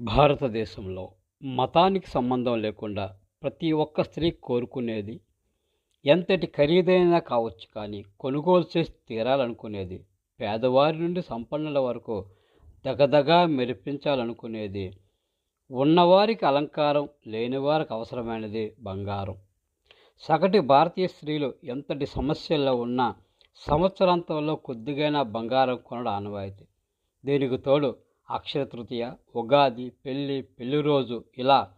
భారతదేశంలో మతానికి సంబంధం లేకుండా ప్రతి ఒక్క స్త్రీ కోరుకునేది ఎంతటి ఖరీదైనా కావచ్చు కానీ కొనుగోలు చేసి తీరాలనుకునేది పేదవారి నుండి సంపన్నుల వరకు దగదగా మెరిపించాలనుకునేది ఉన్నవారికి అలంకారం లేనివారికి అవసరమైనది బంగారం. సగటి భారతీయ స్త్రీలు ఎంతటి సమస్యల్లో ఉన్నా సంవత్సరాంతంలో కొద్దిగైనా బంగారం కొనడం ఆనవాయితీ. దీనికి తోడు అక్షయ తృతీయ ఉగాది పెళ్ళి పెళ్ళి రోజు ఇలా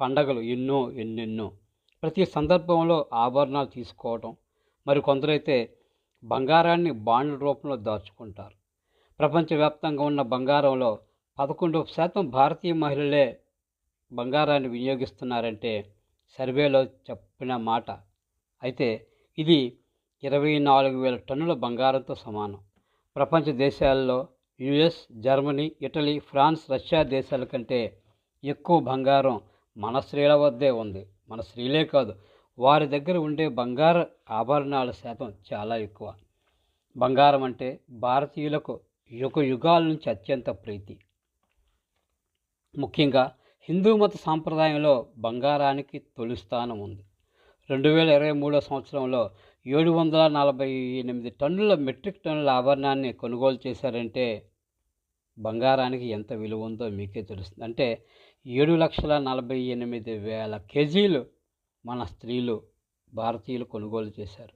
పండగలు ఎన్నో ఎన్నెన్నో. ప్రతి సందర్భంలో ఆభరణాలు తీసుకోవడం మరి కొందరైతే బంగారాన్ని బాండ్ల రూపంలో దాచుకుంటారు. ప్రపంచవ్యాప్తంగా ఉన్న బంగారంలో పదకొండు శాతం భారతీయ మహిళలే బంగారాన్ని వినియోగిస్తున్నారంటే సర్వేలో చెప్పిన మాట. అయితే ఇది ఇరవై నాలుగు వేల టన్నుల బంగారంతో సమానం. ప్రపంచ దేశాల్లో US Germany Italy France Russia దేశాల కంటే ఎక్కువ బంగారం మన స్త్రీల వద్దే ఉంది. మన స్త్రీలే కాదు వారి దగ్గర ఉండే బంగారు ఆభరణాల శాతం చాలా ఎక్కువ. బంగారం అంటే భారతీయులకు యుగ యుగాల నుంచి అత్యంత ప్రీతి. ముఖ్యంగా హిందూ మత సాంప్రదాయంలో బంగారానికి తొలి స్థానం ఉంది. రెండు వేల ఇరవై మూడో సంవత్సరంలో ఏడు వందల నలభై ఎనిమిది టన్నుల మెట్రిక్ టన్నుల ఆభరణాన్ని కొనుగోలు చేశారంటే బంగారానికి ఎంత విలువ ఉందో మీకే తెలుస్తుంది. అంటే ఏడు లక్షల నలభై ఎనిమిది వేల కేజీలు మన స్త్రీలు భారతీయులు కొనుగోలు చేశారు.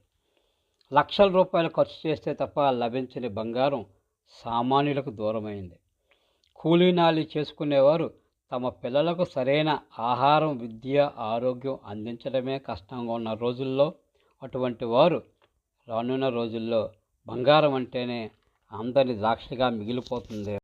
లక్షల రూపాయలు ఖర్చు చేస్తే తప్ప లభించని బంగారం సామాన్యులకు దూరమైంది. కూలీనాలి చేసుకునేవారు తమ పిల్లలకు సరైన ఆహారం విద్య ఆరోగ్యం అందించడమే కష్టంగా ఉన్న రోజుల్లో అటువంటి వారు రానున్న రోజుల్లో బంగారం అంటేనే అందరి ద్రాక్షగా మిగిలిపోతుంది.